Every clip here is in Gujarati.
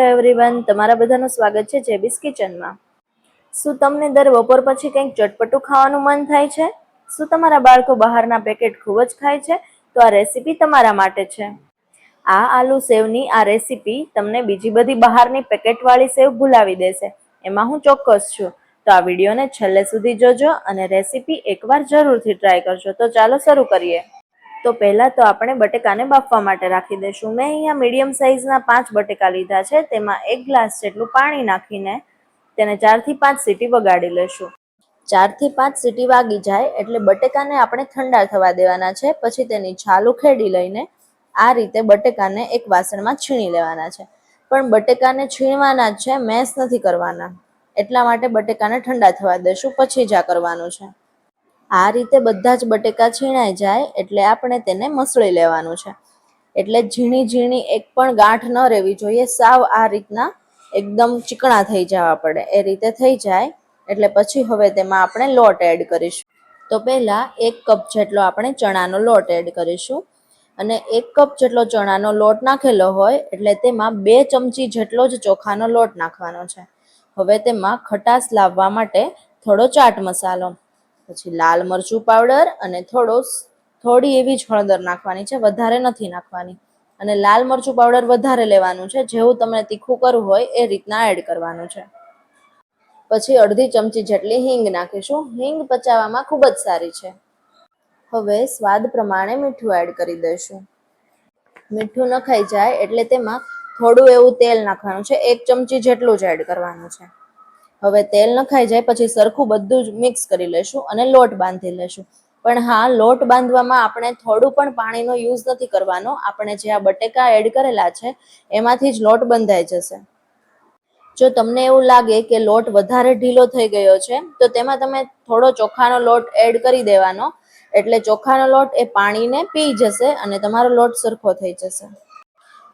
હેલો એવરીવન તમારા બધાનું સ્વાગત છે જેબીસ કિચનમાં. શું તમને દર બપોર પછી કંઈક ચટપટું ખાવાનું મન થાય છે? શું તમારા બાળકો બહારના પેકેટ ખૂબ જ ખાય છે? તો આ રેસીપી તમારા માટે છે. આ આલુ સેવની આ રેસીપી તમને બીજી બધી બહારની પેકેટવાળી સેવ ભૂલાવી દેશે. એમાં હું ચોક્કસ છું. તો આ વિડીયોને છેલ્લે સુધી જોજો અને રેસીપી એકવાર જરૂરથી ટ્રાય કરજો. તો ચાલો શરૂ કરીએ. તો પહેલાં તો આપણે બટેકાને બાફવા માટે રાખી દઈશું. મેં અહીંયા મીડિયમ સાઇઝના પાંચ બટેકા લીધા છે, તેમાં એક ગ્લાસ જેટલું પાણી નાખીને તેને ચારથી પાંચ સીટી વગાડી લેશું ચારથી પાંચ સીટી વાગી જાય એટલે બટેકાને આપણે ઠંડા થવા દેવાના છે, પછી તેની છાલ ઉખેડી લઈને આ રીતે બટેકાને એક વાસણમાં છીણી લેવાના છે. પણ બટેકાને છીણવાના જ છે, મેસ નથી કરવાના. એટલા માટે બટેકાને ઠંડા થવા દેશું પછી જ આ કરવાનું છે. આ રીતે બધા જ બટેકા છીણાઈ જાય એટલે આપણે તેને મસળી લેવાનું છે. એટલે ઝીણી ઝીણી એક પણ ગાંઠ ન રહેવી જોઈએ. સાવ આ રીતના એકદમ ચીકણા થઈ જવા પડે. એ રીતે થઈ જાય એટલે પછી હવે તેમાં આપણે લોટ એડ કરીશું. તો પહેલાં એક કપ જેટલો આપણે ચણાનો લોટ એડ કરીશું. અને એક કપ જેટલો ચણાનો લોટ નાખેલો હોય એટલે તેમાં બે ચમચી જેટલો જ ચોખાનો લોટ નાખવાનો છે. હવે તેમાં ખટાશ લાવવા માટે થોડો ચાટ મસાલો. પછી લાલ મરચું પાવડર અને થોડો થોડી એવી જ હળદર નાખવાની છે, વધારે નથી નાખવાની. અને લાલ મરચું પાવડર વધારે લેવાનું છે, જેવું તમને તીખું કરવું હોય એ રીતના એડ કરવાનું છે. પછી અડધી ચમચી જેટલી હિંગ નાખીશું. હિંગ પચાવવામાં ખૂબ જ સારી છે. હવે સ્વાદ પ્રમાણે મીઠું એડ કરી દઈશું. મીઠું નખાઈ જાય એટલે તેમાં થોડું એવું તેલ નાખવાનું છે, એક ચમચી જેટલું જ એડ કરવાનું છે. હવે તેલ નખાઈ જાય, પછી સરખું બધું જ મિક્સ કરી લેશું અને લોટ બાંધી લેશું. પણ હા, લોટ બાંધવામાં આપણે થોડું પણ પાણીનો યુઝ નથી કરવાનો. આપણે જે આ બટેકા એડ કરેલા છે, એમાંથી જ લોટ બંધાઈ જશે. જો તમને એવું લાગે કે લોટ વધારે ઢીલો થઈ ગયો છે, તો તેમાં તમે થોડો ચોખાનો લોટ એડ કરી દેવાનો. એટલે ચોખાનો લોટ એ પાણીને પી જશે અને તમારો લોટ સરખો થઈ જશે.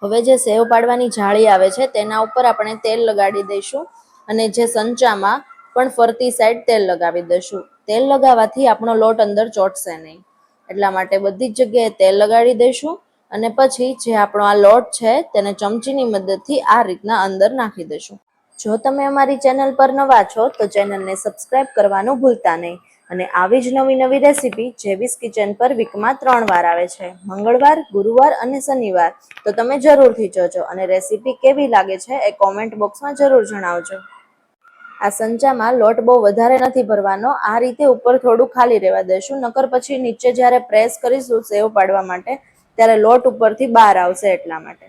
હવે જે સેવ પાડવાની જાળી આવે છે, તેના ઉપર આપણે તેલ લગાડી દઈશું. અને જે સંચામાં પણ ફરતી સાઈડ તેલ લગાવી દઈશું. તેલ લગાવવાથી આપણો લોટ અંદર ચોટશે નહીં. એટલા માટે બધી જ જગ્યાએ તેલ લગાડી દઈશું અને પછી જે આપણો આ લોટ છે તેને ચમચીની મદદથી આ રીતના અંદર નાખી દઈશું. જો તમે અમારી ચેનલ પર નવા છો તો ચેનલને સબસ્ક્રાઇબ કરવાનું ભૂલતા નહીં અને આવી જ નવી નવી રેસીપી જેવીસ કિચન પર વીકમાં ત્રણ વાર આવે છે. મંગળવાર, ગુરુવાર અને શનિવાર તો તમે જરૂરથી જોજો અને રેસીપી કેવી લાગે છે એ કોમેન્ટ બોક્સમાં જરૂર જણાવજો. આ સંચામાં લોટ બહુ વધારે નથી ભરવાનો. આ રીતે ઉપર થોડું ખાલી રહેવા દઈશું નકર પછી નીચે જ્યારે પ્રેસ કરીશું સેવ પાડવા માટે, ત્યારે લોટ ઉપરથી બહાર આવશે એટલા માટે.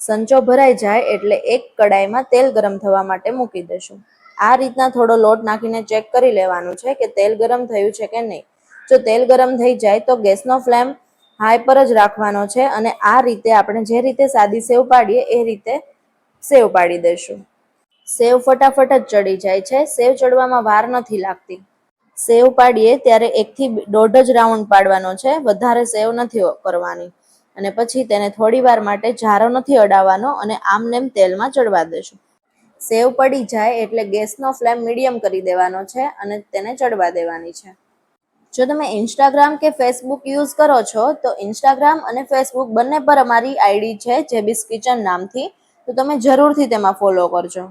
સંચો ભરાઈ જાય એટલે એક કડાઈમાં તેલ ગરમ થવા માટે મૂકી દઈશું આ રીતના થોડો લોટ નાખીને ચેક કરી લેવાનું છે કે તેલ ગરમ થયું છે કે નહીં. જો તેલ ગરમ થઈ જાય તો ગેસનો ફ્લેમ હાઈ પર જ રાખવાનો છે અને આ રીતે આપણે જે રીતે સાદી સેવ પાડીએ એ રીતે સેવ પાડી દઈશું સેવ ફટાફટ જ ચડી જાય છે. સેવ ચડવામાં વાર નથી લાગતી. સેવ પાડીએ ત્યારે એકથી દોઢ જ રાઉન્ડ પાડવાનો છે. વધારે સેવ નથી કરવાની. અને પછી તેને થોડી વાર માટે જારો નથી અડાવવાનો અને આમનેમ તેલમાં ચડવા દેશું. સેવ પડી જાય એટલે ગેસનો ફ્લેમ મીડિયમ કરી દેવાનો છે અને તેને ચડવા દેવાની છે. જો તમે ઇન્સ્ટાગ્રામ કે ફેસબુક યુઝ કરો છો, તો ઇન્સ્ટાગ્રામ અને ફેસબુક બંને પર અમારી આઈડી છે, જેબીસ કિચન નામથી. તો તમે જરૂરથી તેમાં ફોલો કરજો.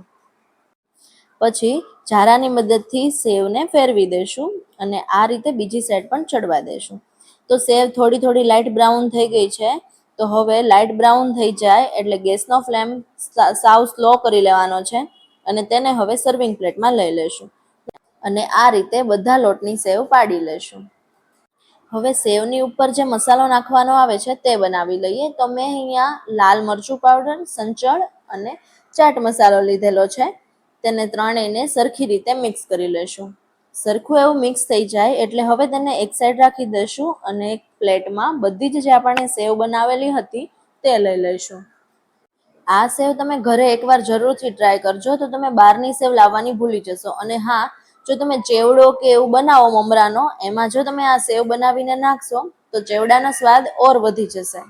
પછી જારાની મદદથી સેવને ફેરવી દેશું અને આ રીતે બીજી સાઈડ પણ ચડવા દેશું. તો સેવ થોડી થોડી લાઇટ બ્રાઉન થઈ ગઈ છે, તો હવે લાઇટ બ્રાઉન થઈ જાય એટલે ગેસનો ફ્લેમ સાવ સ્લો કરી લેવાનો છે અને તેને હવે સર્વિંગ પ્લેટમાં લઈ લેશું અને આ રીતે બધા લોટની સેવ પાડી લેશું. હવે સેવની ઉપર જે મસાલો નાખવાનો આવે છે તે બનાવી લઈએ. તો મેં અહીંયા લાલ મરચું પાવડર સંચળ અને ચાટ મસાલો લીધેલો છે. તેને ત્રણેયને સરખી રીતે મિક્સ કરી લેશું. સરખું એવું મિક્સ થઈ જાય એટલે હવે તેને એક સાઈડ રાખી દઈશું અને એક પ્લેટમાં બધી જ જે આપણે સેવ બનાવેલી હતી તે લઈ લઈશું. આ સેવ તમે ઘરે એકવાર જરૂરથી ટ્રાય કરજો. તો તમે બહારની સેવ લાવવાની ભૂલી જશો. અને હા, જો તમે ચેવડો કે એવું બનાવો મમરાનો, એમાં જો તમે આ સેવ બનાવીને નાખશો, તો ચેવડાનો સ્વાદ ઓર વધી જશે.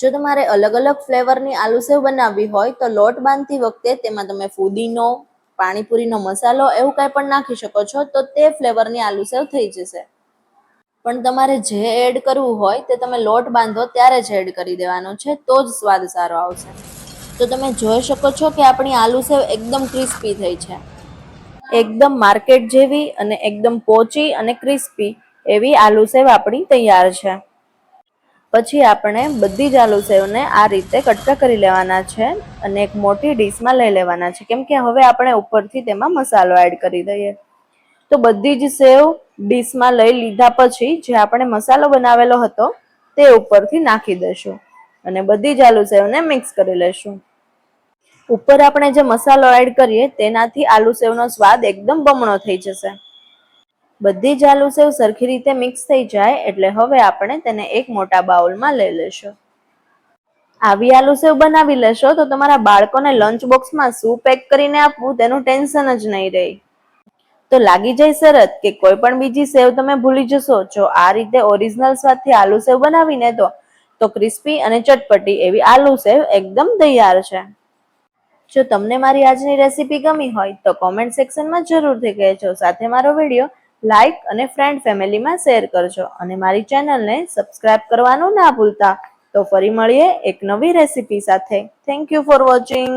જો તમારે અલગ અલગ ફ્લેવરની આલુ સેવ બનાવવી હોય તો લોટ બાંધતી વખતે તેમાં તમે ફુદીનો, પાણીપુરીનો મસાલો એવું કાંઈ પણ નાખી શકો છો, તો તે ફ્લેવરની આલુ સેવ થઈ જશે. પણ તમારે જે એડ કરવું હોય તે તમે લોટ બાંધો ત્યારે જ એડ કરી દેવાનો છે, તો જ સ્વાદ સારો આવશે. તો તમે જોઈ શકો છો કે આપણી આલુ સેવ એકદમ ક્રિસ્પી થઈ છે. એકદમ માર્કેટ જેવી અને એકદમ પોચી અને ક્રિસ્પી એવી આલુ સેવ આપણી તૈયાર છે. પછી આપણે બધી જ આલુ સેવને આ રીતે કટકા કરી લેવાના છે અને એક મોટી ડીશમાં લઈ લેવાના છે. કેમ કે હવે આપણે ઉપરથી તેમાં મસાલો એડ કરી દઈએ. તો બધી જ સેવ ડીશમાં લઈ લીધા પછી જે આપણે મસાલો બનાવેલો હતો તે ઉપરથી નાખી દઈશું અને બધી જ આલુ સેવને મિક્સ કરી લેશું. ઉપર આપણે જે મસાલો એડ કરીએ તેનાથી આલુ સેવનો સ્વાદ એકદમ બમણો થઈ જશે. બધી જ આલુ સેવ સરખી રીતે મિક્સ થઈ જાય એટલે હવે આપણે તેને એક મોટા બાઉલમાં લઈ લેશું. આવી આલુ સેવ બનાવી લેશો તો તમારા બાળકોને લંચ બોક્સમાં શું પેક કરીને આપવું તેનું ટેન્શન જ નહીં રહે. તો લાગી જાય શરત કે કોઈ પણ બીજી સેવ તમે ભૂલી જશો. જો આ રીતે ઓરિજિનલ સ્વાદથી આલુ સેવ બનાવીને તો તો ક્રિસ્પી અને ચટપટી એવી આલુ સેવ એકદમ તૈયાર છે. જો તમને મારી આજની રેસીપી ગમી હોય તો કોમેન્ટ સેક્શનમાં જરૂરથી કહેજો. સાથે મારો વીડિયો લાઈક અને ફ્રેન્ડ ફેમિલીમાં શેર કરજો અને મારી ચેનલને સબસ્ક્રાઇબ કરવાનું ના ભૂલતા. તો ફરી મળીએ એક નવી રેસીપી સાથે. Thank you for watching